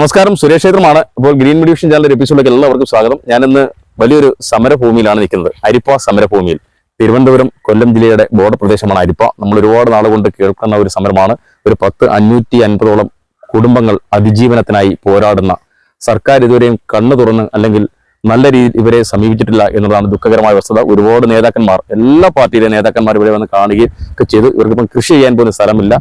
നമസ്കാരം. സുരേഷ് ക്ഷേത്രമാണ്. ഇപ്പോൾ ഗ്രീൻ മെഡിവിഷൻ ചാനലിന്റെ എപ്പിസോഡിലേക്ക് എല്ലാവർക്കും സ്വാഗതം. ഞാനിന്ന് വലിയൊരു സമരഭൂമിയിലാണ് നിൽക്കുന്നത്. അരിപ്പ സമരഭൂമിയിൽ. തിരുവനന്തപുരം കൊല്ലം ജില്ലയുടെ ബോർഡർ പ്രദേശമാണ് അരിപ്പ. നമ്മൾ ഒരുപാട് നാൾ കൊണ്ട് കേൾക്കുന്ന ഒരു സമരമാണ്. ഒരു പത്ത് അഞ്ഞൂറ്റി അൻപതോളം കുടുംബങ്ങൾ അതിജീവനത്തിനായി പോരാടുന്ന സർക്കാർ ഇതുവരെയും കണ്ണു തുറന്ന് അല്ലെങ്കിൽ നല്ല രീതിയിൽ ഇവരെ സമീപിച്ചിട്ടില്ല എന്നതാണ് ദുഃഖകരമായ വസ്തുത. ഒരുപാട് നേതാക്കന്മാർ എല്ലാ പാർട്ടിയിലെ നേതാക്കന്മാർ ഇവിടെ വന്ന് കാണുകയും ഒക്കെ ചെയ്തു. ഇവർക്കിപ്പം കൃഷി ചെയ്യാൻ പോലും സ്ഥലമില്ല.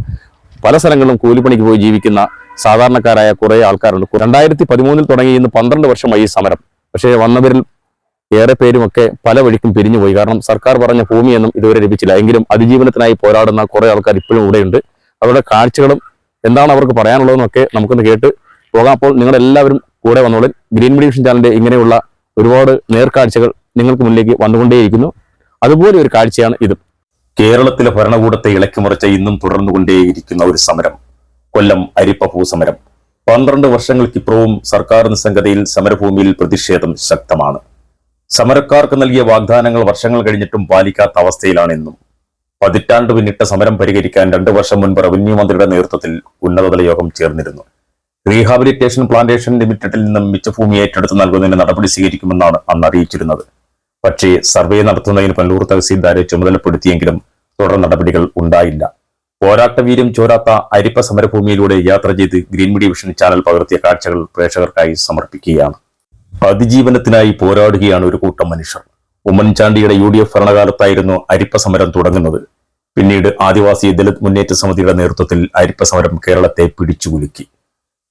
പല സ്ഥലങ്ങളിലും കൂലിപ്പണിക്ക് പോയി ജീവിക്കുന്ന സാധാരണക്കാരായ കുറേ ആൾക്കാരുണ്ട്. രണ്ടായിരത്തി പതിമൂന്നിൽ തുടങ്ങി ഇന്ന് പന്ത്രണ്ട് വർഷമായി ഈ സമരം. പക്ഷേ വന്നവരിൽ ഏറെ പേരുമൊക്കെ പല വഴിക്കും പിരിഞ്ഞുപോയി. കാരണം സർക്കാർ പറഞ്ഞ ഭൂമിയൊന്നും ഇതുവരെ ലഭിച്ചില്ല. എങ്കിലും അതിജീവനത്തിനായി പോരാടുന്ന കുറേ ആൾക്കാർ ഇപ്പോഴും ഇവിടെയുണ്ട്. അവരുടെ കാഴ്ചകളും എന്താണ് അവർക്ക് പറയാനുള്ളതെന്നൊക്കെ നമുക്കൊന്ന് കേട്ട് പോകാം. അപ്പോൾ നിങ്ങളെല്ലാവരും കൂടെ വന്നോളൂ. ഗ്രീൻ മെഡിവിഷൻ ചാനലിന്റെ ഇങ്ങനെയുള്ള ഒരുപാട് നേർക്കാഴ്ചകൾ നിങ്ങൾക്ക് മുന്നിലേക്ക് വന്നുകൊണ്ടേയിരിക്കുന്നു. അതുപോലെ ഒരു കാഴ്ചയാണ് ഇത്. കേരളത്തിലെ ഭരണകൂടത്തെ ഇളക്കിമറിച്ച ഇന്നും തുടർന്നുകൊണ്ടേയിരിക്കുന്ന ഒരു സമരം. കൊല്ലം അരിപ്പ ഭൂസമരം പന്ത്രണ്ട് വർഷങ്ങൾക്കിപ്പുറവും സർക്കാർ നിസ്സംഗതയിൽ സമരഭൂമിയിൽ പ്രതിഷേധം ശക്തമാണ്. സമരക്കാർക്ക് നൽകിയ വാഗ്ദാനങ്ങൾ വർഷങ്ങൾ കഴിഞ്ഞിട്ടും പാലിക്കാത്ത അവസ്ഥയിലാണ് ഇന്നും. പതിറ്റാണ്ട് പിന്നിട്ട സമരം പരിഹരിക്കാൻ രണ്ടു വർഷം മുൻപ് റവന്യൂ മന്ത്രിയുടെ നേതൃത്വത്തിൽ ഉന്നതതല യോഗം ചേർന്നിരുന്നു. റീഹാബിലിറ്റേഷൻ പ്ലാന്റേഷൻ ലിമിറ്റഡിൽ നിന്നും മിച്ചഭൂമി ഏറ്റെടുത്ത് നൽകുന്നതിന് നടപടി സ്വീകരിക്കുമെന്നാണ് അന്ന് അറിയിച്ചിരുന്നത്. പക്ഷേ സർവേ നടത്തുന്നതിന് പല്ലൂർ തഹസീൽദാരെ ചുമതലപ്പെടുത്തിയെങ്കിലും തുടർ നടപടികൾ ഉണ്ടായില്ല. പോരാട്ടവീര്യം ചോരാത്ത അരിപ്പ സമരഭൂമിയിലൂടെ യാത്ര ചെയ്ത് ഗ്രീൻ മീഡിയ വിഷൻ ചാനൽ പകർത്തിയ കാഴ്ചകൾ പ്രേക്ഷകർക്കായി സമർപ്പിക്കുകയാണ്. അതിജീവനത്തിനായി പോരാടുകയാണ് ഒരു കൂട്ടം മനുഷ്യർ. ഉമ്മൻചാണ്ടിയുടെ യു ഡി എഫ് ഭരണകാലത്തായിരുന്നു അരിപ്പ സമരം തുടങ്ങുന്നത്. പിന്നീട് ആദിവാസി ദലിത് മുന്നേറ്റ സമിതിയുടെ നേതൃത്വത്തിൽ അരിപ്പ സമരം കേരളത്തെ പിടിച്ചുകുലുക്കി.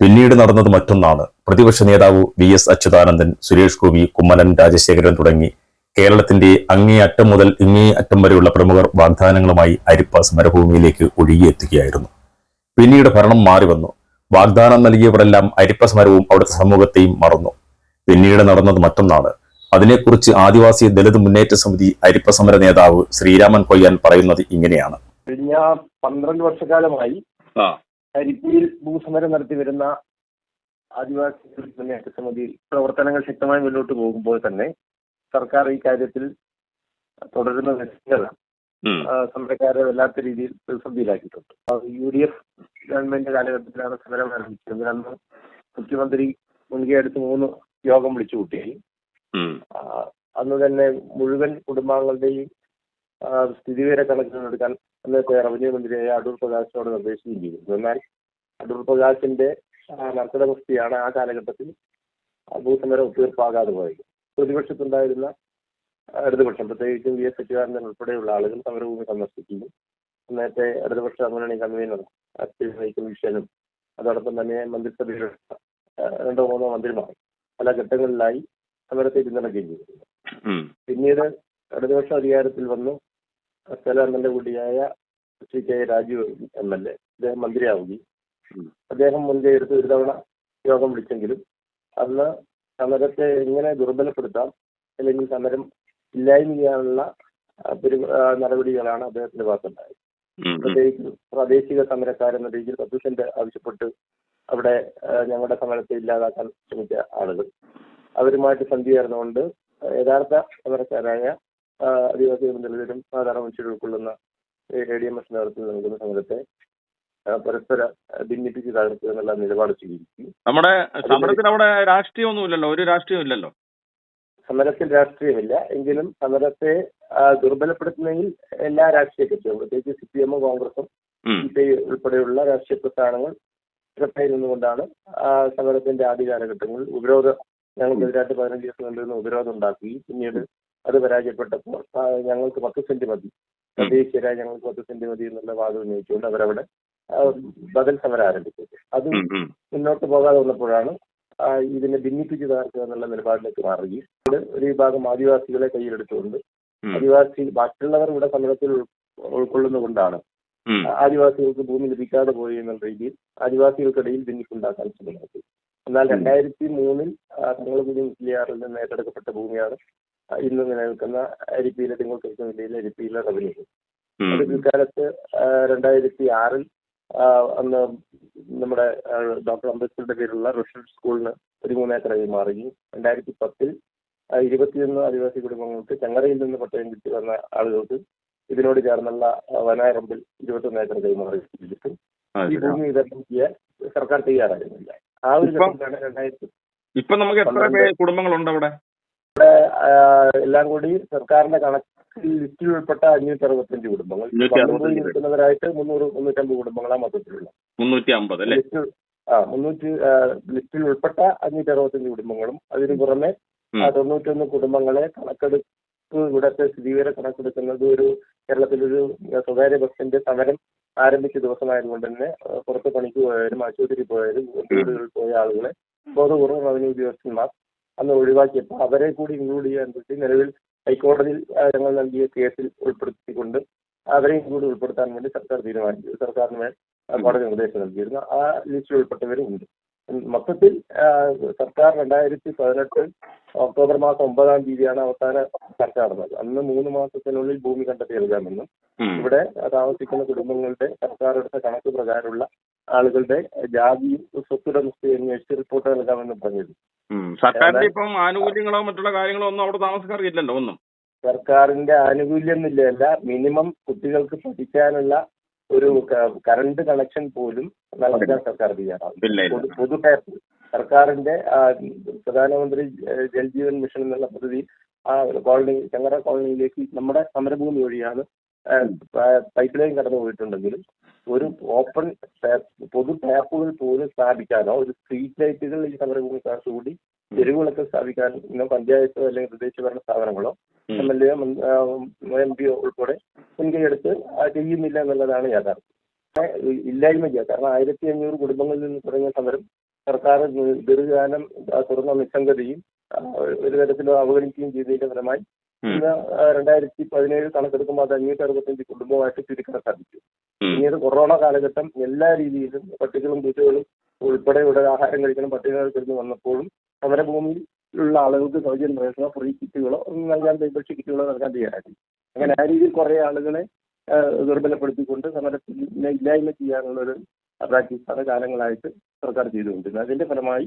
പിന്നീട് നടന്നത് മറ്റൊന്നാണ്. പ്രതിപക്ഷ നേതാവ് വി എസ് അച്യുതാനന്ദൻ സുരേഷ് ഗോപി കുമ്മനൻ രാജശേഖരൻ തുടങ്ങി കേരളത്തിന്റെ അങ്ങേ അറ്റം മുതൽ ഇങ്ങേ അറ്റം വരെയുള്ള പ്രമുഖർ വാഗ്ദാനങ്ങളുമായി അരിപ്പ സമരഭൂമിയിലേക്ക് ഒഴുകിയെത്തുകയായിരുന്നു. പിന്നീട് ഭരണം മാറി വന്നു. വാഗ്ദാനം നൽകിയവരെല്ലാം അരിപ്പ സമരവും അവിടുത്തെ സമൂഹത്തെയും മറന്നു. പിന്നീട് നടന്നത് മറ്റൊന്നാണ്. അതിനെക്കുറിച്ച് ആദിവാസി ദലിത് മുന്നേറ്റ സമിതി അരിപ്പ സമര നേതാവ് ശ്രീരാമൻ കൊയ്യാൻ പറയുന്നത് ഇങ്ങനെയാണ്. കഴിഞ്ഞ പന്ത്രണ്ട് വർഷക്കാലമായി അരിപ്പയിൽ ഭൂസമരം നടത്തി വരുന്ന ആദിവാസി മുന്നേറ്റ സമിതി പ്രവർത്തനങ്ങൾ ശക്തമായി മുന്നോട്ട് പോകുമ്പോൾ തന്നെ സർക്കാർ ഈ കാര്യത്തിൽ തുടരുന്ന നിശ്ചയത സമരക്കാരെ വല്ലാത്ത രീതിയിൽ പ്രതിസന്ധിയിലാക്കിയിട്ടുണ്ട്. യു ഡി എഫ് ഗവൺമെന്റ് കാലഘട്ടത്തിലാണ് സമരം ആരംഭിച്ചത്. അന്ന് മുഖ്യമന്ത്രി മുൻകൈ എടുത്ത് മൂന്ന് യോഗം വിളിച്ചു കൂട്ടി. അന്ന് തന്നെ മുഴുവൻ കുടുംബാംഗങ്ങളുടെയും സ്ഥിതിവിവര കണക്കിലെടുക്കാൻ അന്നത്തെ റവന്യൂ മന്ത്രിയായ അടൂർ പ്രകാശിനോട് നിർദ്ദേശിക്കുകയും ചെയ്തിരുന്നു എന്നാൽ അടൂർ പ്രകാശിന്റെ നർത്തകമുക്തിയാണ് ആ കാലഘട്ടത്തിൽ ഭൂസമരം ഒത്തുതീർപ്പാകാതെ പോയത്. പ്രതിപക്ഷത്തുണ്ടായിരുന്ന ഇടതുപക്ഷം പ്രത്യേകിച്ചും വി എസ് അച്യുതാനന്ദൻ ഉൾപ്പെടെയുള്ള ആളുകൾ സമരഭൂമി സന്ദർശിക്കുകയും അന്നത്തെ ഇടതുപക്ഷ മുന്നണി കൺവീനർ കമ്മീഷനും അതോടൊപ്പം തന്നെ മന്ത്രിസഭയിലുള്ള രണ്ടോ മൂന്നോ മന്ത്രിമാർ പല ഘട്ടങ്ങളിലായി സമരത്തെ പിന്തുണയ്ക്കുകയും ചെയ്തിരുന്നു. പിന്നീട് ഇടതുപക്ഷ അധികാരത്തിൽ വന്നു സ്ഥല എം എൽ എ കൂടിയായ Shri K Rajeev M L A അദ്ദേഹം മന്ത്രിയാവുകയും അദ്ദേഹം മുൻകൈ എടുത്ത് ഒരു തവണ യോഗം വിളിച്ചെങ്കിലും അന്ന് സമരത്തെ എങ്ങനെ ദുർബലപ്പെടുത്താം അല്ലെങ്കിൽ സമരം ഇല്ലായ്മ ചെയ്യാനുള്ള നടപടികളാണ് അദ്ദേഹത്തിന്റെ ഭാഗത്തുണ്ടായത്. പ്രത്യേകിച്ച് പ്രാദേശിക സമരക്കാരെന്ന രീതിയിൽ പത്ത് ആവശ്യപ്പെട്ട് അവിടെ ഞങ്ങളുടെ സമരത്തെ ഇല്ലാതാക്കാൻ ശ്രമിച്ച ആളുകൾ. അവരുമായിട്ട് സന്ധി ചേർന്നുകൊണ്ട് യഥാർത്ഥ സമരക്കാരായ ആദിവാസികളും ആദിവാസി ദളിതരും സാധാരണ മനുഷ്യരും ഉൾക്കൊള്ളുന്ന എ ഡി എം എസ് നേതൃത്വത്തിൽ നൽകുന്ന സമരത്തെ പരസ്പര ഭിന്നിപ്പിച്ച് തകർക്കുക എന്നുള്ള നിലപാട് സ്വീകരിക്കും. നമ്മുടെ സമരത്തിന് അവിടെ രാഷ്ട്രീയമൊന്നും ഇല്ലല്ലോ ഒരു രാഷ്ട്രീയം ഇല്ലല്ലോ സമരത്തിൽ രാഷ്ട്രീയമില്ല എങ്കിലും സമരത്തെ ദുർബലപ്പെടുത്തുന്നതിൽ എല്ലാ രാഷ്ട്രീയ കക്ഷികളും പ്രത്യേകിച്ച് സി പി എമ്മും കോൺഗ്രസും ഉം. സി പി ഐ ഉൾപ്പെടെയുള്ള രാഷ്ട്രീയ പ്രസ്ഥാനങ്ങൾ ശ്രദ്ധയിൽ നിന്നുകൊണ്ടാണ് സമരത്തിന്റെ ആദ്യ കാലഘട്ടങ്ങളിൽ ഉപരോധ ഞങ്ങൾക്കെതിരായിട്ട് പതിനഞ്ച് ദിവസം കൊണ്ടിരുന്ന ഉപരോധം ഉണ്ടാക്കി പിന്നീട് അത് പരാജയപ്പെട്ടപ്പോൾ ഞങ്ങൾക്ക് പത്ത് സെന്റ് മതി തദ്ദേശീയരായ ഞങ്ങൾക്ക് പത്ത് സെന്റ് മതി എന്നുള്ള വാദം ഉന്നയിച്ചുകൊണ്ട് അവരവിടെ ബദൽ സമരം ആരംഭിച്ചത്. അത്. മുന്നോട്ട് പോകാതെ വന്നപ്പോഴാണ് ഇതിനെ ഭിന്നിപ്പിച്ച് തകർക്കുക എന്നുള്ള നിലപാടിലേക്ക് മാറുകയും ഒരു വിഭാഗം ആദിവാസികളെ കയ്യിലെടുത്തുകൊണ്ട്. ആദിവാസി ബാക്കിയുള്ളവർ ഇവിടെ സമരത്തിൽ ഉൾ- ഉൾക്കൊള്ളുന്നതുകൊണ്ടാണ് ആദിവാസികൾക്ക് ഭൂമി ലഭിക്കാതെ പോയി എന്നുള്ള രീതിയിൽ ആദിവാസികൾക്കിടയിൽ ഭിന്നിപ്പുണ്ടാക്കാൻ ശ്രമം നടത്തി എന്നാൽ രണ്ടായിരത്തി മൂന്നിൽ തങ്ങളുകുടി മുസ്ലിയാറിൽ നിന്ന് ഏറ്റെടുക്കപ്പെട്ട ഭൂമിയാണ് ഇന്ന് നിലനിൽക്കുന്ന അരിപ്പിയിലെ തിങ്കൾ ജില്ലയിലെ അരിപ്പിയിലെ റവന്യൂ. അത് പിൽക്കാലത്ത് രണ്ടായിരത്തി ആറിൽ അന്ന് നമ്മുടെ ഡോക്ടർ അംബേദ്കറുടെ പേരിലുള്ള റഷ്യൻ സ്കൂളിന് ഒരു മൂന്നേക്കറായി മാറി. രണ്ടായിരത്തി പത്തിൽ ഇരുപത്തിയൊന്ന് ആദിവാസി കുടുംബങ്ങൾക്ക് ചങ്ങരയിൽ നിന്ന് പട്ടയം കിട്ടി വന്ന ആളുകൾക്ക് ഇതിനോട് ചേർന്നുള്ള വനാരമ്പിൽ ഇരുപത്തി ഇരുപത്തൊന്ന് ഏക്കർ കൈമാറി ഈ ഭൂമി വിതരണം ചെയ്യാൻ സർക്കാർ തയ്യാറായിരുന്നില്ല. ആ ഒരു ഘട്ടത്തിലാണ് രണ്ടായിരത്തി ഇപ്പൊ നമുക്ക് എത്ര കുടുംബങ്ങളുണ്ട് അവിടെ? ആ, എല്ലാം കൂടി സർക്കാരിന്റെ കണക്കിൽ ലിസ്റ്റിൽ ഉൾപ്പെട്ട അഞ്ഞൂറ്റി അറുപത്തഞ്ച് കുടുംബങ്ങൾ കിട്ടുന്നവരായിട്ട്. നിൽക്കുന്നവരായിട്ട് മുന്നൂറ് മുന്നൂറ്റമ്പത് കുടുംബങ്ങളാണ് മൊത്തത്തിലുള്ള മുന്നൂറ്റി അമ്പത് അല്ലേ ആ മുന്നൂറ്റി ലിസ്റ്റിൽ ഉൾപ്പെട്ട അഞ്ഞൂറ്റി അറുപത്തഞ്ച് കുടുംബങ്ങളും അതിന് പുറമെ തൊണ്ണൂറ്റി ഒന്ന് തൊണ്ണൂറ്റൊന്ന് കുടുംബങ്ങളെ കണക്കെടുപ്പ് ഇവിടത്തെ സ്ഥിതിവിവര കണക്കെടുക്കുന്നത് ഒരു കേരളത്തിലൊരു സ്വകാര്യ ബസിന്റെ സമരം ആരംഭിച്ച ദിവസമായതുകൊണ്ട് തന്നെ പുറത്ത് പണിക്ക് പോയവരും ആശുപത്രിയിൽ പോയവരും വീടുകളിൽ പോയ ആളുകളെ ബോധപൂർവം റവന്യൂ ഉദ്യോഗസ്ഥന്മാർ അന്ന് ഒഴിവാക്കിയപ്പോൾ അവരെ കൂടി ഇൻക്ലൂഡ് ചെയ്യാൻ പറ്റി. നിലവിൽ ഹൈക്കോടതിയിൽ ഞങ്ങൾ നൽകിയ കേസിൽ ഉൾപ്പെടുത്തിക്കൊണ്ട് അവരെയും കൂടി ഉൾപ്പെടുത്താൻ വേണ്ടി സർക്കാർ തീരുമാനിച്ചു. സർക്കാരിന് കോടതി നിർദ്ദേശം നൽകിയിരുന്നു. ആ ലിസ്റ്റിൽ ഉൾപ്പെട്ടവരും ഉണ്ട്. മൊത്തത്തിൽ സർക്കാർ രണ്ടായിരത്തി പതിനെട്ട് ഒക്ടോബർ മാസം ഒമ്പതാം തീയതിയാണ് അവസാന ചർച്ച നടന്നത്. അന്ന് മൂന്ന് മാസത്തിനുള്ളിൽ ഭൂമി കണ്ടെത്തി നൽകാമെന്നും. ഇവിടെ താമസിക്കുന്ന കുടുംബങ്ങളുടെ സർക്കാർ എടുത്ത കണക്ക് പ്രകാരമുള്ള ആളുകളുടെ ജാതിയും സ്വത്തുടമസ്ഥയും അന്വേഷിച്ച് റിപ്പോർട്ട് നൽകാമെന്ന് പറഞ്ഞത്. സർക്കാരിന്റെ ഇപ്പം ആനുകൂല്യങ്ങളോ മറ്റുള്ള കാര്യങ്ങളോ ഒന്നും അവിടെ താമസക്കാർക്കില്ലല്ലോ ഒന്നും? സർക്കാരിന്റെ ആനുകൂല്യം എന്നില്ല മിനിമം കുട്ടികൾക്ക് പഠിക്കാനുള്ള ഒരു കറണ്ട് കണക്ഷൻ പോലും നൽകാൻ സർക്കാർ തയ്യാറാണ് പൊതു- ടൈപ്പ് സർക്കാരിന്റെ പ്രധാനമന്ത്രി ജൽ ജൽജീവൻ മിഷൻ എന്നുള്ള പദ്ധതി ആ കോളനി ചങ്ങര കോളനിയിലേക്ക് നമ്മുടെ സമരഭൂമി വഴിയാണ് ആ, പ- പൈപ്പ് ലൈൻ കടന്നു പോയിട്ടുണ്ടെങ്കിലും ഒരു ഓപ്പൺ പൊതു ടാപ്പുകൾ പോലും സ്ഥാപിക്കാനോ ഒരു സ്ട്രീറ്റ് ലൈറ്റുകൾ ഈ സമരഭൂമി കൂടി തെരുവുകളൊക്കെ സ്ഥാപിക്കാനോ പഞ്ചായത്തോ അല്ലെങ്കിൽ പ്രദേശ ഭരണ സ്ഥാപനങ്ങളോ. M L A M P ഉൾപ്പെടെ മുൻകൈയെടുത്ത് എടുത്ത് ചെയ്യുന്നില്ല എന്നുള്ളതാണ് യാഥാർത്ഥ്യം ഇല്ലായ്മ ചെയ്യുക കാരണം ആയിരത്തി അഞ്ഞൂറ് കുടുംബങ്ങളിൽ നിന്ന് തുടങ്ങിയ സമരം സർക്കാർ ദീർഘകാലം തുറന്ന നിസ്സംഗതയും ഒരു തരത്തിലും അവഗണിക്കുകയും ചെയ്തതിന്റെ ഫലമായി. ഇന്ന് രണ്ടായിരത്തി പതിനേഴ് കണക്കെടുക്കുമ്പോൾ അത് അഞ്ഞൂറ്റി അറുപത്തഞ്ച് കുടുംബമായിട്ട് ചുരുക്കാൻ സാധിച്ചു പിന്നീട് കൊറോണ കാലഘട്ടം എല്ലാ രീതിയിലും പട്ടികളും പൂച്ചകളും ഉൾപ്പെടെയുള്ള ഇവിടെ ആഹാരം കഴിക്കണം പട്ടികകൾ കിടന്ന് വന്നപ്പോഴും സമരഭൂമിയിലുള്ള ആളുകൾക്ക് സൗജന്യ റേഷനോ ഫ്രീ കിറ്റുകളോ ഒന്നും നൽകാൻ ഭക്ഷ്യ കിറ്റുകളോ നൽകാൻ തയ്യാറാക്കി അങ്ങനെ ആ രീതിയിൽ കുറെ ആളുകളെ ദുർബലപ്പെടുത്തിക്കൊണ്ട് സമരത്തിന് ഇല്ലായ്മ ചെയ്യാനുള്ള ഒരു പ്രാക്ടീസാണ് കാലങ്ങളായിട്ട് സർക്കാർ ചെയ്തുകൊണ്ടിരുന്നത്. അതിന്റെ ഫലമായി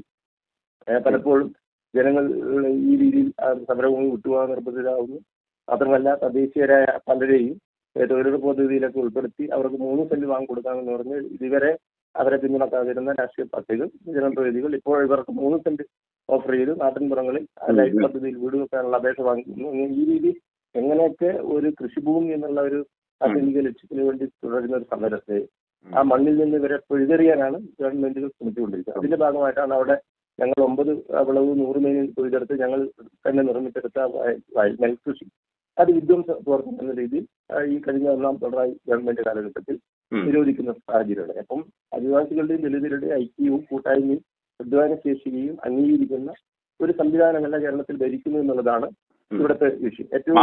പലപ്പോഴും ജനങ്ങൾ ഈ രീതിയിൽ സമരഭൂമി വിട്ടുപോകാൻ നിർബന്ധിതരാകുന്നു. മാത്രമല്ല തദ്ദേശീയരായ പലരെയും തൊഴിലുറപ്പ് പദ്ധതിയിലൊക്കെ ഉൾപ്പെടുത്തി അവർക്ക് മൂന്ന് സെന്റ് വാങ്ങി കൊടുക്കാമെന്ന് പറഞ്ഞ് ഇതുവരെ അവരെ പിന്തുണക്കാതിരുന്ന രാഷ്ട്രീയ പാർട്ടികൾ ജനപ്രതിനിധികൾ ഇപ്പോൾ ഇവർക്ക് മൂന്ന് സെന്റ് ഓഫർ ചെയ്ത് നാട്ടിൻപുറങ്ങളിൽ ലൈഫ് പദ്ധതിയിൽ വീട് വെക്കാനുള്ള അപേക്ഷ വാങ്ങിക്കുന്നു. ഈ രീതി എങ്ങനെയൊക്കെ ഒരു കൃഷിഭൂമി എന്നുള്ള ഒരു ആധുനിക ലക്ഷ്യത്തിന് വേണ്ടി തുടരുന്ന ഒരു സമരത്തെ ആ മണ്ണിൽ നിന്ന് ഇവരെ പിഴുതെറിയാനാണ് ഗവൺമെന്റുകൾ ശ്രമിച്ചുകൊണ്ടിരിക്കുന്നത്. അതിന്റെ ഭാഗമായിട്ടാണ് അവിടെ ഞങ്ങൾ ഒമ്പത് അവളവ് നൂറ് മേനി കുഴിതെടുത്ത് ഞങ്ങൾ തന്നെ നിർമ്മിച്ചെടുത്ത നെൽകൃഷി അത് വിധ്വംസ പ്രവർത്തനം എന്ന രീതിയിൽ ഈ കഴിഞ്ഞ ഒന്നാം പിണറായി ഗവൺമെന്റ് കാലഘട്ടത്തിൽ. നിരോധിക്കുന്ന സാഹചര്യമാണ്. അപ്പം ആദിവാസികളുടെയും ദളിതരുടെയും ഐക്യവും കൂട്ടായ്മയും അധ്വാന ശേഷിയും അംഗീകരിക്കുന്ന ഒരു സംവിധാനമല്ല കേരളത്തിൽ ഭരിക്കുന്നു എന്നുള്ളതാണ്. ഇവിടുത്തെ വിഷയം. ഏറ്റവും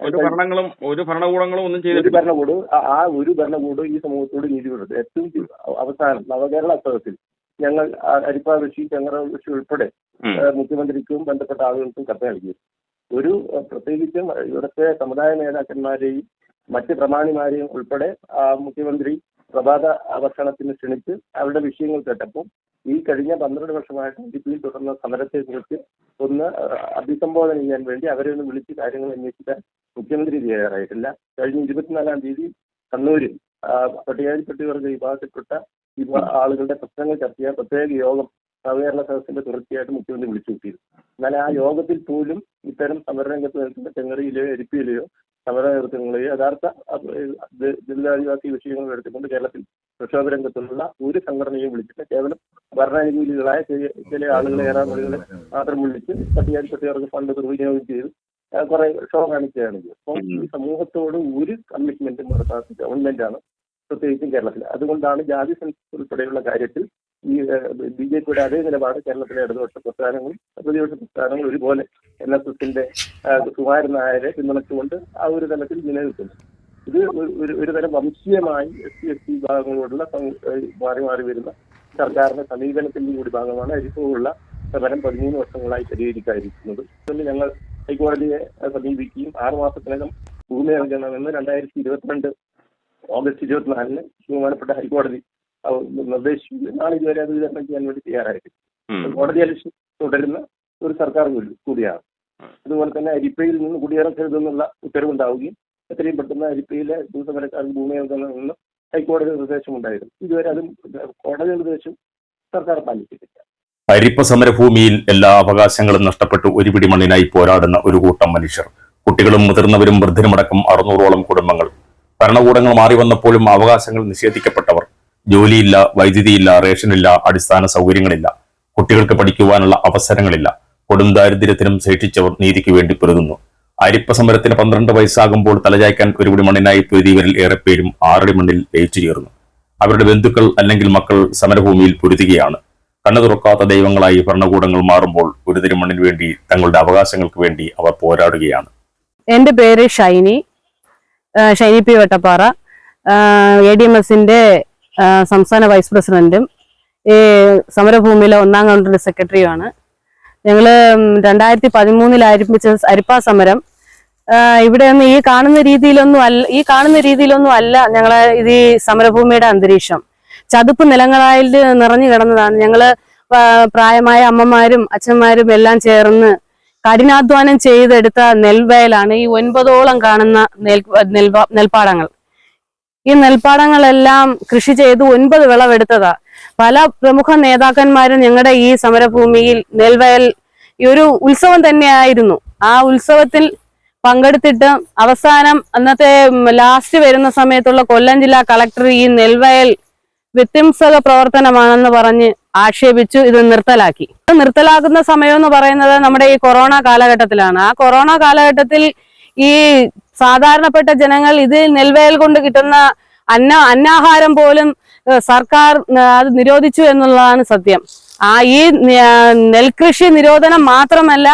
ഒരു ഭരണങ്ങളും ഒരു ഭരണകൂടങ്ങളും ഒന്നും ഒരു ഭരണകൂടവും ഭരണകൂട് ആ- ഒരു ഭരണകൂടവും ഈ സമൂഹത്തോട് നീതി പുലർത്തും. ഏറ്റവും അവസാനം നവകേരള സദസ്സിൽ ഞങ്ങൾ അരിപ്പാ കൃഷി ചങ്ങറ കൃഷി ഉൾപ്പെടെ. മുഖ്യമന്ത്രിക്കും ബന്ധപ്പെട്ട ആളുകൾക്കും കത്ത് നൽകി ഒരു പ്രത്യേകിച്ചും ഇവിടുത്തെ സമുദായ നേതാക്കന്മാരെയും മറ്റ് പ്രമാണിമാരെയും ഉൾപ്പെടെ ആ, മുഖ്യമന്ത്രി പ്രഭാത ഭക്ഷണത്തിന് ക്ഷണിച്ച് അവരുടെ വിഷയങ്ങൾ കേട്ടപ്പോൾ ഈ കഴിഞ്ഞ പന്ത്രണ്ട് വർഷമായിട്ട് ഇടുക്കിയിൽ തുടർന്ന സമരത്തെ കുറിച്ച് ഒന്ന് അഭിസംബോധന ചെയ്യാൻ വേണ്ടി അവരെ ഒന്ന് വിളിച്ച് കാര്യങ്ങൾ അന്വേഷിക്കാൻ മുഖ്യമന്ത്രി തയ്യാറായിട്ടില്ല കഴിഞ്ഞ ഇരുപത്തിനാലാം തീയതി കണ്ണൂരിൽ ആ, പട്ടികജാതിപട്ടികവർഗ വിഭാഗത്തിൽപ്പെട്ട ആളുകളുടെ പ്രശ്നങ്ങൾ ചർച്ച ചെയ്യാൻ പ്രത്യേക യോഗം നവകേരള സദസ്സിന്റെ തുടർച്ചയായിട്ട് മുഖ്യമന്ത്രി വിളിച്ചു കൂട്ടിയിരുന്നു എന്നാൽ ആ യോഗത്തിൽ പോലും ഇത്തരം സമരരംഗത്ത് നിൽക്കുന്ന ചെങ്ങറിയിലെയോ എരിപ്പിയിലെയോ സമര നേതൃത്വങ്ങളെയോ യഥാർത്ഥ ദളിതാദിവാസി വിഷയങ്ങൾ എടുത്തുകൊണ്ട് കേരളത്തിൽ പ്രക്ഷോഭ രംഗത്തുള്ള ഒരു സംഘടനയും വിളിച്ചിട്ട് കേവലം ഭരണാനുകൂലികളായ ചില- ആളുകളെ ഏറാമൂലികളെ മാത്രം വിളിച്ച് പട്ടികജാതിപട്ടികർക്ക് ഫണ്ട് ദുർവിനിയോഗം ചെയ്ത്. കുറെ ഷോ കാണിക്കുകയാണ് അപ്പൊ ഈ സമൂഹത്തോട് ഒരു കമ്മിറ്റ്മെന്റും നടത്താത്ത ഗവൺമെന്റാണ് പ്രത്യേകിച്ചും കേരളത്തിൽ അതുകൊണ്ടാണ് ജാതി സെൻസസ് ഉൾപ്പെടെയുള്ള കാര്യത്തിൽ ഈ ബി ജെ പിയുടെ അതേ നിലപാട് കേരളത്തിലെ ഇടതുപക്ഷ പ്രസ്ഥാനങ്ങളും പ്രതിപക്ഷ പ്രസ്ഥാനങ്ങളും ഒരുപോലെ എൻ എസ് എസിന്റെ കുമാരൻ നായരെ പിന്തുണച്ചുകൊണ്ട് ആ ഒരു തലത്തിൽ നിലനിൽക്കുന്നു. ഇത് ഒരു- ഒരു തരം വംശീയമായി എസ് സി എസ് ടി വിഭാഗങ്ങളോടുള്ള മാറി മാറി വരുന്ന സർക്കാരിന്റെ സമീപനത്തിന്റെ കൂടി ഭാഗമാണ്. അരിപ്പുള്ള സമരം പതിമൂന്ന് വർഷങ്ങളായി പരിഹരിക്കാതിരിക്കുന്നത്. ഞങ്ങൾ ഹൈക്കോടതിയെ സമീപിക്കുകയും ആറുമാസത്തിനകം ഭൂമി നൽകണമെന്ന് രണ്ടായിരത്തി ഇരുപത്തിരണ്ട് ഓഗസ്റ്റ് ഇരുപത്തിനാലിന് ബഹുമാനപ്പെട്ട ഹൈക്കോടതി നിർദ്ദേശിച്ചു. നാളെ ഇതുവരെ അത് വിതരണം ചെയ്യാൻ വേണ്ടി തയ്യാറായിരിക്കും കോടതി അലക്ഷ്യം തുടരുന്ന ഒരു സർക്കാർ കൂടി- കൂടിയാണ്. അതുപോലെ തന്നെ അരിപ്പയിൽ നിന്ന് കുടിയേറക്കരുതെന്നുള്ള ഉത്തരവുണ്ടാവുകയും എത്രയും പെട്ടെന്ന് അരിപ്പയിലെ ദിവസമരക്കാർക്ക് ഭൂമി നൽകണമെന്ന് ഹൈക്കോടതി നിർദ്ദേശമുണ്ടായിരുന്നു. ഇതുവരെ അതും കോടതി നിർദ്ദേശം സർക്കാർ പാലിച്ചിട്ടില്ല. അരിപ്പ സമരഭൂമിയിൽ എല്ലാ അവകാശങ്ങളും നഷ്ടപ്പെട്ടു ഒരു പിടി മണ്ണിനായി പോരാടുന്ന ഒരു കൂട്ടം മനുഷ്യർ. കുട്ടികളും മുതിർന്നവരും വൃദ്ധരുമടക്കം അറുന്നൂറോളം കുടുംബങ്ങൾ. ഭരണകൂടങ്ങൾ മാറി വന്നപ്പോഴും അവകാശങ്ങൾ നിഷേധിക്കപ്പെട്ടവർ. ജോലിയില്ല വൈദ്യുതിയില്ല റേഷനില്ല അടിസ്ഥാന സൗകര്യങ്ങളില്ല. കുട്ടികൾക്ക് പഠിക്കുവാനുള്ള അവസരങ്ങളില്ല. കൊടും ദാരിദ്ര്യത്തിനും ശേഷിച്ചവർ നീതിക്ക് വേണ്ടി പൊരുതുന്നു അരിപ്പ സമരത്തിന് പന്ത്രണ്ട് വയസ്സാകുമ്പോൾ തലചായ്ക്കാൻ ഒരു പിടി മണ്ണിനായി പൊരുതിയവരിൽ ഏറെ പേരും ആറടി മണ്ണിൽ ലയിച്ചു ചേർന്നു. അവരുടെ ബന്ധുക്കൾ അല്ലെങ്കിൽ മക്കൾ സമരഭൂമിയിൽ പൊരുതുകയാണ്. കണ്ണു തുറക്കാത്ത ദൈവങ്ങളായി ഭരണകൂടങ്ങൾ മാറുമ്പോൾ ഒരു മണ്ണിന് വേണ്ടി തങ്ങളുടെ അവകാശങ്ങൾക്ക് വേണ്ടി അവർ പോരാടുകയാണ്. എന്റെ പേര് Shiny. Shiny P Vattappara. A D M എസിന്റെ സംസ്ഥാന വൈസ് പ്രസിഡന്റും ഈ സമരഭൂമിയിലെ ഒന്നാം കൗണ്ടർ സെക്രട്ടറിയുമാണ് ഞങ്ങൾ രണ്ടായിരത്തി പതിമൂന്നിൽ ആരംഭിച്ച അരിപ്പാ സമരം ഇവിടെ ഒന്നും ഈ കാണുന്ന രീതിയിലൊന്നും അല്ല ഈ കാണുന്ന രീതിയിലൊന്നും അല്ല ഞങ്ങളെ ഇത് ഈ സമരഭൂമിയുടെ അന്തരീക്ഷം. ചതുപ്പ് നിലങ്ങളായി നിറഞ്ഞു കിടന്നതാണ്. ഞങ്ങൾ പ്രായമായ അമ്മമാരും അച്ഛന്മാരും എല്ലാം ചേർന്ന് കഠിനാധ്വാനം ചെയ്തെടുത്ത നെൽവയലാണ് ഈ ഒൻപതോളം കാണുന്ന നെൽ നെൽപ്പാടങ്ങൾ. ഈ നെൽപ്പാടങ്ങളെല്ലാം കൃഷി ചെയ്ത് ഒൻപത് വിളവെടുത്തതാ. പല പ്രമുഖ നേതാക്കന്മാരും ഞങ്ങളുടെ ഈ സമരഭൂമിയിൽ നെൽവയൽ ഈ ഒരു ഉത്സവം തന്നെയായിരുന്നു. ആ ഉത്സവത്തിൽ പങ്കെടുത്തിട്ട് അവസാനം അന്നത്തെ ലാസ്റ്റ് വരുന്ന സമയത്തുള്ള കൊല്ലം ജില്ലാ കളക്ടർ ഈ നെൽവയൽ വ്യത്യംസക പ്രവർത്തനമാണെന്ന് പറഞ്ഞ് ആക്ഷേപിച്ചു ഇത് നിർത്തലാക്കി. നിർത്തലാക്കുന്ന സമയം എന്ന് പറയുന്നത് നമ്മുടെ ഈ കൊറോണ കാലഘട്ടത്തിലാണ്. ആ കൊറോണ കാലഘട്ടത്തിൽ ഈ സാധാരണപ്പെട്ട ജനങ്ങൾ ഇതിൽ നെൽവയൽ കൊണ്ട് കിട്ടുന്ന അന്ന അന്നാഹാരം പോലും സർക്കാർ അത് നിരോധിച്ചു എന്നുള്ളതാണ് സത്യം. ആ ഈ നെൽകൃഷി നിരോധനം മാത്രമല്ല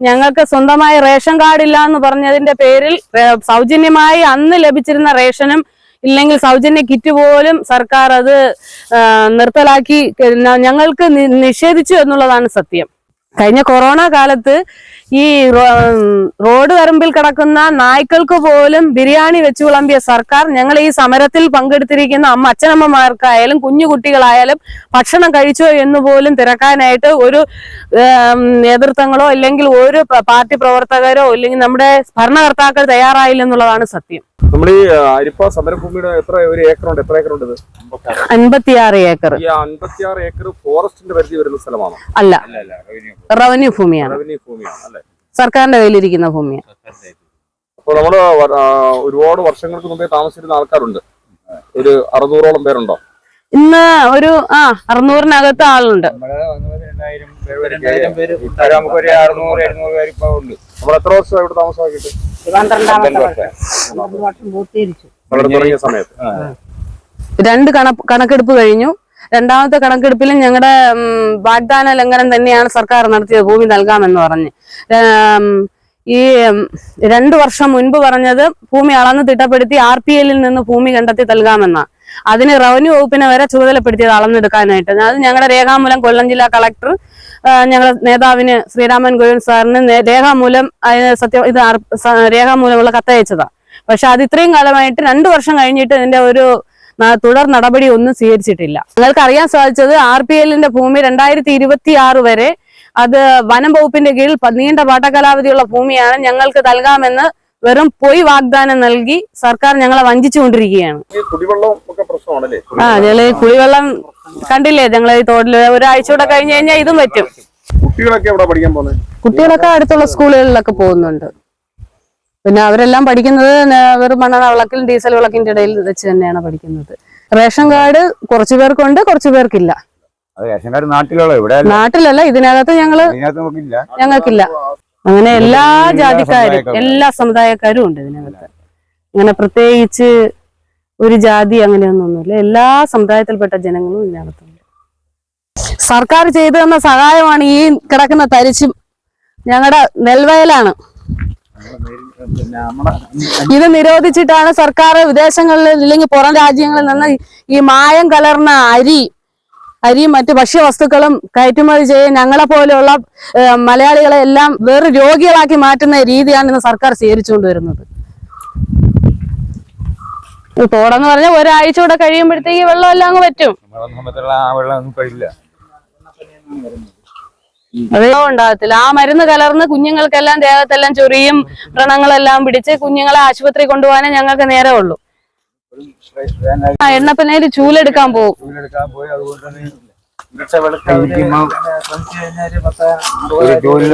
ഞങ്ങൾക്ക് സ്വന്തമായി റേഷൻ കാർഡ് ഇല്ല എന്ന് പറഞ്ഞതിന്റെ പേരിൽ സൗജന്യമായി അന്ന് ലഭിച്ചിരുന്ന റേഷനും ഇല്ലെങ്കിൽ സൗജന്യ കിറ്റ് പോലും സർക്കാർ അത് നിർത്തലാക്കി ഞങ്ങൾക്ക് നിഷേധിച്ചു എന്നുള്ളതാണ് സത്യം. കഴിഞ്ഞ കൊറോണ കാലത്ത് ഈ റോഡ് വരമ്പിൽ കിടക്കുന്ന നായ്ക്കൾക്ക് പോലും ബിരിയാണി വെച്ച് വിളമ്പിയ സർക്കാർ ഞങ്ങൾ ഈ സമരത്തിൽ പങ്കെടുത്തിരിക്കുന്ന അമ്മ അച്ഛനമ്മമാർക്കായാലും കുഞ്ഞു കുട്ടികളായാലും ഭക്ഷണം കഴിച്ചോ എന്ന് പോലും തിരക്കാനായിട്ട് ഒരു നേതൃത്വങ്ങളോ അല്ലെങ്കിൽ ഒരു പാർട്ടി പ്രവർത്തകരോ അല്ലെങ്കിൽ നമ്മുടെ ഭരണകർത്താക്കൾ തയ്യാറായില്ല എന്നുള്ളതാണ് സത്യം. നമ്മുടെ ഈ അരിപ്പ സമരഭൂമിയുടെ എത്ര ഒരു ഏക്കർ ഉണ്ട് എത്ര ഏക്കർ ഉണ്ട് ഇത്? അൻപത്തിയാറ് ഏക്കർ. ഈ അൻപത്തിയാറ് ഏക്കർ ഫോറസ്റ്റിന്റെ പരിധി വരുന്ന സ്ഥലമാണോ? അല്ല. റവന്യൂ ഭൂമിയാണ്. റവന്യൂ ഭൂമിയാണ് അല്ലെ? സർക്കാരിന്റെ കയ്യിലിരിക്കുന്ന ഭൂമിയാണ്. അപ്പോൾ നമ്മൾ ഒരുപാട് വർഷങ്ങൾക്ക് മുമ്പേ താമസിച്ചിരുന്ന ആൾക്കാരുണ്ട്. ഒരു അറുന്നൂറോളം പേരുണ്ടോ? ഇന്ന് ഒരു ആ അറുന്നൂറിനകത്ത് ആളുണ്ട്. നമുക്കൊരു അറുന്നൂറ് എഴുന്നൂറ് പേര് ഇപ്പൊ ഉണ്ട്. നമ്മൾ എത്ര വർഷം ഇവിടെ താമസമാക്കിയിട്ട്? അവിടെ തുടങ്ങിയ സമയത്ത്. രണ്ട് കണക്കെടുപ്പ് കഴിഞ്ഞു. രണ്ടാമത്തെ കണക്കെടുപ്പിലും ഞങ്ങളുടെ വാഗ്ദാന ലംഘനം തന്നെയാണ് സർക്കാർ നടത്തിയത് ഭൂമി നൽകാമെന്ന് പറഞ്ഞ്. ഈ രണ്ടു വർഷം മുൻപ് പറഞ്ഞത് ഭൂമി അളന്ന് തിട്ടപ്പെടുത്തി ആർ പി എല്ലിൽ നിന്ന് ഭൂമി കണ്ടെത്തി നൽകാമെന്നാ. അതിന് റവന്യൂ വകുപ്പിനെ വരെ ചുമതലപ്പെടുത്തിയത് അളന്നെടുക്കാനായിട്ട്. അത് ഞങ്ങളുടെ രേഖാമൂലം കൊല്ലം ജില്ലാ കളക്ടർ ഞങ്ങളുടെ നേതാവിന് ശ്രീരാമൻ ഗോയൻ സാറിന് രേഖാമൂലം സത്യം ഇത് രേഖാമൂലമുള്ള കത്തയച്ചതാ. പക്ഷെ അത് ഇത്രയും കാലമായിട്ട് രണ്ടു വർഷം കഴിഞ്ഞിട്ട് ഇതിന്റെ ഒരു തുടർ നടപടി ഒന്നും സ്വീകരിച്ചിട്ടില്ല. നിങ്ങൾക്ക് അറിയാൻ സാധിച്ചത് ആർ പി എല്ലിന്റെ ഭൂമി രണ്ടായിരത്തി ഇരുപത്തി ആറ് വരെ അത് വനം വകുപ്പിന്റെ കീഴിൽ നീണ്ട പാട്ടകാലാവധിയുള്ള ഭൂമിയാണ് ഞങ്ങൾക്ക് നൽകാമെന്ന് വെറും പൊയ് വാഗ്ദാനം നൽകി സർക്കാർ ഞങ്ങളെ വഞ്ചിച്ചുകൊണ്ടിരിക്കുകയാണ്. ആ ഞങ്ങൾ കുടിവെള്ളം കണ്ടില്ലേ ഞങ്ങൾ ഈ തോട്ടിൽ ഒരാഴ്ച കൂടെ കഴിഞ്ഞു കഴിഞ്ഞാൽ ഇതും പറ്റും. കുട്ടികളൊക്കെ കുട്ടികളൊക്കെ അടുത്തുള്ള സ്കൂളുകളിലൊക്കെ പോകുന്നുണ്ട്. പിന്നെ അവരെല്ലാം പഠിക്കുന്നത് വെറും മണ്ണെണ്ണ വിളക്കിലും ഡീസൽ വിളക്കിന്റെ ഇടയിൽ വെച്ച് തന്നെയാണ് പഠിക്കുന്നത്. റേഷൻ കാർഡ് കുറച്ചു പേർക്കുണ്ട് കുറച്ചു പേർക്കില്ല. നാട്ടിലല്ല ഇതിനകത്ത് ഞങ്ങൾ ഞങ്ങൾക്കില്ല. അങ്ങനെ എല്ലാ ജാതിക്കാരും എല്ലാ സമുദായക്കാരും ഉണ്ട് ഇതിനകത്ത്. അങ്ങനെ പ്രത്യേകിച്ച് ഒരു ജാതി അങ്ങനെയൊന്നുമില്ല. എല്ലാ സമുദായത്തിൽപ്പെട്ട ജനങ്ങളും ഇതിനകത്തുണ്ട്. സർക്കാർ ചെയ്തു തന്ന സഹായമാണ് ഈ കിടക്കുന്ന തരിച്ചും ഞങ്ങളുടെ നെൽവയലാണ്. ഇത് നിരോധിച്ചിട്ടാണ് സർക്കാർ വിദേശങ്ങളിൽ ഇല്ലെങ്കിൽ പുറം രാജ്യങ്ങളിൽ നിന്ന് ഈ മായം കലർന്ന അരി അരിയും മറ്റു ഭക്ഷ്യവസ്തുക്കളും കയറ്റുമതി ചെയ്യാൻ ഞങ്ങളെ പോലെയുള്ള മലയാളികളെ എല്ലാം വേറെ രോഗികളാക്കി മാറ്റുന്ന രീതിയാണ് ഇന്ന് സർക്കാർ സ്വീകരിച്ചുകൊണ്ടുവരുന്നത്. തോടെന്ന് പറഞ്ഞാൽ ഒരാഴ്ച കൂടെ കഴിയുമ്പോഴത്തേക്ക് വെള്ളം എല്ലാം അങ്ങ് പറ്റും ഉണ്ടാകത്തില്ല. ആ മരുന്ന് കലർന്ന് കുഞ്ഞുങ്ങൾക്കെല്ലാം ദേഹത്തെല്ലാം ചൊറിയും വ്രണങ്ങളെല്ലാം പിടിച്ച് കുഞ്ഞുങ്ങളെ ആശുപത്രി കൊണ്ടുപോകാനേ ഞങ്ങൾക്ക് നേരെ ഉള്ളൂ. ആ എണ്ണപ്പനേര് ചൂലെടുക്കാൻ പോകും.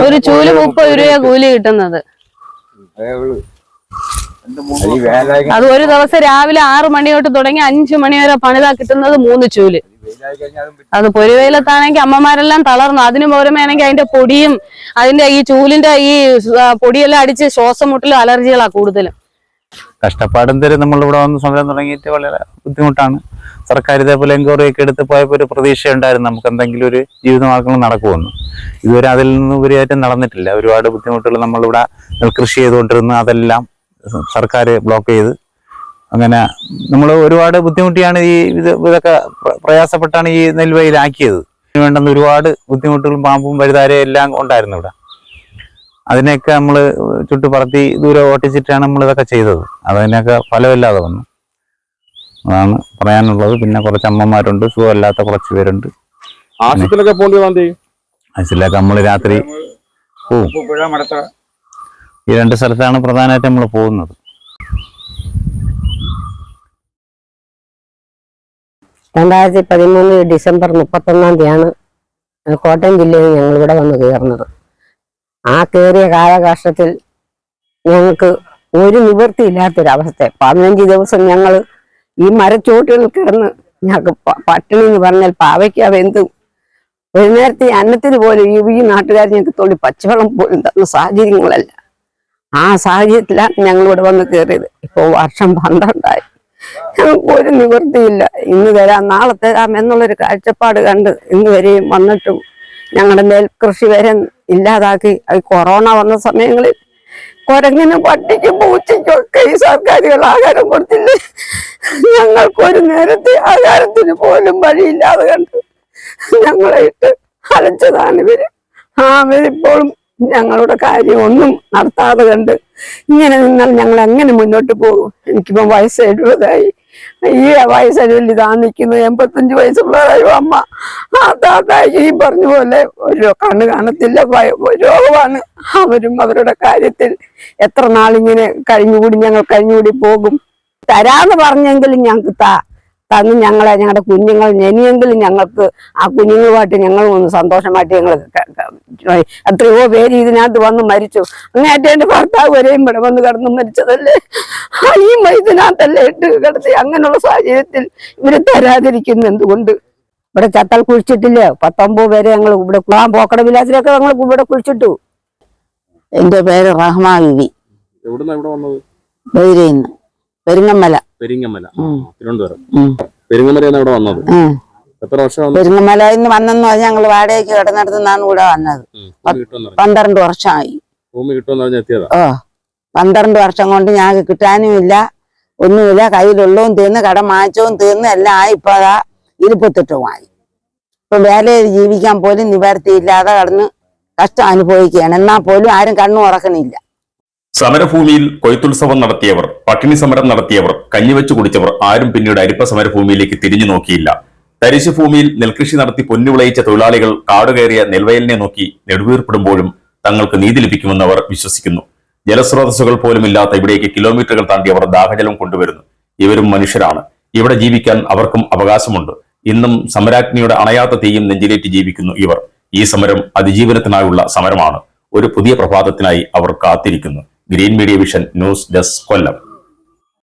ഒരു ചൂൽ മുപ്പത് രൂപ കൂലി കിട്ടുന്നത്. അതേ ഒരു ദിവസം രാവിലെ ആറു മണി തൊട്ട് തുടങ്ങി അഞ്ചു മണി വരെ പണിതാ കിട്ടുന്നത് മൂന്ന് ചൂൽ. അതും പൊരുവെയിലത്താണെങ്കിൽ അമ്മമാരെല്ലാം തളർന്നു. അതിന് പൗരമേണെങ്കിൽ അതിന്റെ പൊടിയും അതിന്റെ ഈ ചൂലിന്റെ ഈ പൊടിയെല്ലാം അടിച്ച് ശ്വാസം മുട്ടലും അലർജികളാ കൂടുതലും. കഷ്ടപ്പാടും തരും. നമ്മളിവിടെ വന്ന് സമരം തുടങ്ങിയിട്ട് വളരെ ബുദ്ധിമുട്ടാണ്. സർക്കാർ ഇതേപോലെ എൻക്വയറി ഒക്കെ എടുത്ത് പോയപ്പോൾ ഒരു പ്രതീക്ഷ ഉണ്ടായിരുന്നു നമുക്ക് എന്തെങ്കിലും ഒരു ജീവിതമാർഗങ്ങൾ നടക്കുമെന്ന്. ഇതുവരെ അതിൽ നിന്ന് ഉപരിയായിട്ട് നടന്നിട്ടില്ല. ഒരുപാട് ബുദ്ധിമുട്ടുകൾ നമ്മളിവിടെ നെൽകൃഷി ചെയ്തുകൊണ്ടിരുന്ന. അതെല്ലാം സർക്കാർ ബ്ലോക്ക് ചെയ്ത് അങ്ങനെ നമ്മൾ ഒരുപാട് ബുദ്ധിമുട്ടിയാണ് ഈ ഇത് ഇതൊക്കെ പ്രയാസപ്പെട്ടാണ് ഈ നെൽവയിലാക്കിയത് ഇതിന് വേണ്ടുന്ന ഒരുപാട് ബുദ്ധിമുട്ടുകളും പാമ്പും വഴുതാരയും എല്ലാം ഉണ്ടായിരുന്നു ഇവിടെ. അതിനെയൊക്കെ നമ്മൾ ചുട്ടുപറത്തി ദൂരെ ഓട്ടിച്ചിട്ടാണ് നമ്മൾ ഇതൊക്കെ ചെയ്തത്. അതിനൊക്കെ ഫലമില്ലാതെ വന്നു. അതാണ് പറയാനുള്ളത്. പിന്നെ കുറച്ച് അമ്മമാരുണ്ട്. സുഖമല്ലാത്ത കുറച്ച് പേരുണ്ട്. ആശുപത്രിയിലൊക്കെ പോകേണ്ടി എന്ത് നമ്മൾ രാത്രി പോവും ഈ രണ്ട് സ്ഥലത്താണ് പ്രധാനമായിട്ട് നമ്മൾ പോകുന്നത്. രണ്ടായിരത്തി പതിമൂന്ന് ഡിസംബർ മുപ്പത്തൊന്നാം തീയതിയാണ് കോട്ടയം ജില്ലയിൽ ഞങ്ങൾ ഇവിടെ വന്ന് കയറുന്നത്. ആ കയറിയ കാലഘട്ടത്തിൽ ഞങ്ങൾക്ക് ഒരു നിവൃത്തിയില്ലാത്തൊരവസ്ഥ പതിനഞ്ച് ദിവസം ഞങ്ങൾ ഈ മരച്ചോട്ടുകൾ കിടന്ന് ഞങ്ങൾക്ക് പട്ടിണി എന്ന് പറഞ്ഞാൽ പാവയ്ക്ക വെന്തും ഒരു നേരത്തെ അന്നത്തിന് പോലും ഈ ഈ നാട്ടുകാർ ഞങ്ങൾക്ക് തൊള്ളി പച്ചവെള്ളം പോലും തന്ന സാഹചര്യങ്ങളല്ല. ആ സാഹചര്യത്തിലാണ് ഞങ്ങൾ ഇവിടെ വന്ന് കയറിയത്. ഇപ്പോൾ വർഷം പന്ത്രണ്ടായി. ഒരു നിവൃത്തിയില്ല. ഇന്ന് തരാം നാളെ തരാം എന്നുള്ളൊരു കാഴ്ചപ്പാട് കണ്ട് ഇന്ന് വരെയും വന്നിട്ടും ഞങ്ങളുടെ നെൽകൃഷി വരെ ഇല്ലാതാക്കി. കൊറോണ വന്ന സമയങ്ങളിൽ കുരങ്ങിനും പട്ടിക്കും പൂച്ചയ്ക്കൊക്കെ ഈ സർക്കാരുകൾ ആഹാരം കൊടുത്തില്ലേ? ഞങ്ങൾക്കൊരു നേരത്തെ ആഹാരത്തിന് പോലും വഴിയില്ലാതെ കണ്ട് ഞങ്ങളെ ഇട്ട് അലച്ചതാണ് ഇവർ. ആ അവരിപ്പോഴും ഞങ്ങളുടെ കാര്യം ഒന്നും നടത്താതെ കണ്ട് ഇങ്ങനെ നിന്നാൽ ഞങ്ങൾ എങ്ങനെ മുന്നോട്ട് പോകും? എനിക്കിപ്പം വയസ്സ് എഴുപതായി. ഈ വയസ്സരിവിൽ ഇതാ നിൽക്കുന്നത് എൺപത്തഞ്ച് വയസ്സുള്ളതായോ അമ്മ. ആ താത്ത ഈ പറഞ്ഞ പോലെ ഒരു കണ്ണ് കാണത്തില്ല. രോഗമാണ്. അവരും അവരുടെ കാര്യത്തിൽ എത്ര നാളിങ്ങനെ കഴിഞ്ഞുകൂടി ഞങ്ങൾ കഴിഞ്ഞുകൂടി പോകും? തരാന്ന് പറഞ്ഞെങ്കിലും ഞങ്ങൾക്ക് താ തന്ന് ഞങ്ങളെ ഞങ്ങളുടെ കുഞ്ഞുങ്ങൾ ഇനിയെങ്കിലും ഞങ്ങൾക്ക് ആ കുഞ്ഞുങ്ങളുമായിട്ട് ഞങ്ങൾ ഒന്ന് സന്തോഷമായിട്ട് ഞങ്ങൾ എത്രയോ പേര് ഇതിനകത്ത് വന്ന് മരിച്ചു. അങ്ങേറ്റ എന്റെ ഭർത്താവ് വരെയും ഇവിടെ വന്ന് കിടന്ന് മരിച്ചതല്ലേ? ഈ ഇതിനകത്തല്ലേ ഇട്ട് കിടത്തി. അങ്ങനെയുള്ള സാഹചര്യത്തിൽ ഇവർ തരാതിരിക്കുന്നു എന്തുകൊണ്ട്? ഇവിടെ ചത്തൽ കുഴിച്ചിട്ടില്ല? പത്തൊമ്പത് പേരെ ഞങ്ങൾ ഇവിടെ ആ പോക്കട വിലാസിലൊക്കെ ഞങ്ങൾ ഇവിടെ കുഴിച്ചിട്ടു. എന്റെ പേര് റഹ്മാ ബിബി പെരിങ്ങമ്മല. പെരിങ്ങമല. തിരുവനന്തപുരം. പെരിങ്ങമലയാണ് ഇവിടെ വന്നത്. എത്ര വർഷം പെരിങ്ങമലയിൽ നിന്ന് വന്നെന്ന് പറഞ്ഞാൽ ഞങ്ങൾ വാടകയ്ക്ക് കിടന്നിടത്ത് നിന്നാണ് ഇവിടെ വന്നത്. പന്ത്രണ്ട് വർഷമായി. ഭൂമി കിട്ടുമെന്ന് എത്തിയതാ? ഓ പന്ത്രണ്ട് വർഷം കൊണ്ട് ഞങ്ങൾക്ക് കിട്ടാനും ഇല്ല ഒന്നുമില്ല കയ്യിലുള്ളതും തീർന്ന് കടം മാറ്റവും തീർന്ന് എല്ലാം ആയി ഇപ്പൊ അതാ ഇരുപത്തെട്ടുമായി ഇപ്പൊ വേലയിൽ ജീവിക്കാൻ പോലും നിവർത്തിയില്ലാതെ കടന്ന് കഷ്ടം അനുഭവിക്കുകയാണ്. എന്നാൽ പോലും ആരും കണ്ണു ഉറക്കണില്ല. സമരഭൂമിയിൽ കൊയ്ത്തുത്സവം നടത്തിയവർ പട്ടിണി സമരം നടത്തിയവർ കഞ്ഞിവെച്ച് കുടിച്ചവർ ആരും പിന്നീട് അരിപ്പ സമരഭൂമിയിലേക്ക് തിരിഞ്ഞു നോക്കിയില്ല. തരിശു ഭൂമിയിൽ നെൽകൃഷി നടത്തി പൊന്നുവിളയിച്ച തൊഴിലാളികൾ കാടുകയറിയ നെൽവയലിനെ നോക്കി നെടുവീർപ്പെടുമ്പോഴും തങ്ങൾക്ക് നീതി ലഭിക്കുമെന്ന് അവർ വിശ്വസിക്കുന്നു. ജലസ്രോതസ്സുകൾ പോലുമില്ലാത്ത ഇവിടേക്ക് കിലോമീറ്ററുകൾ താണ്ടി അവർ ദാഹജലം കൊണ്ടുവരുന്നു. ഇവരും മനുഷ്യരാണ്. ഇവിടെ ജീവിക്കാൻ അവർക്കും അവകാശമുണ്ട്. ഇന്നും സമരാഗ്നിയുടെ അണയാത്ത തീയും നെഞ്ചിലേറ്റ് ജീവിക്കുന്നു ഇവർ. ഈ സമരം അതിജീവനത്തിനായുള്ള സമരമാണ്. ഒരു പുതിയ പ്രഭാതത്തിനായി അവർ കാത്തിരിക്കുന്നു. Green media vision news desk Kollam.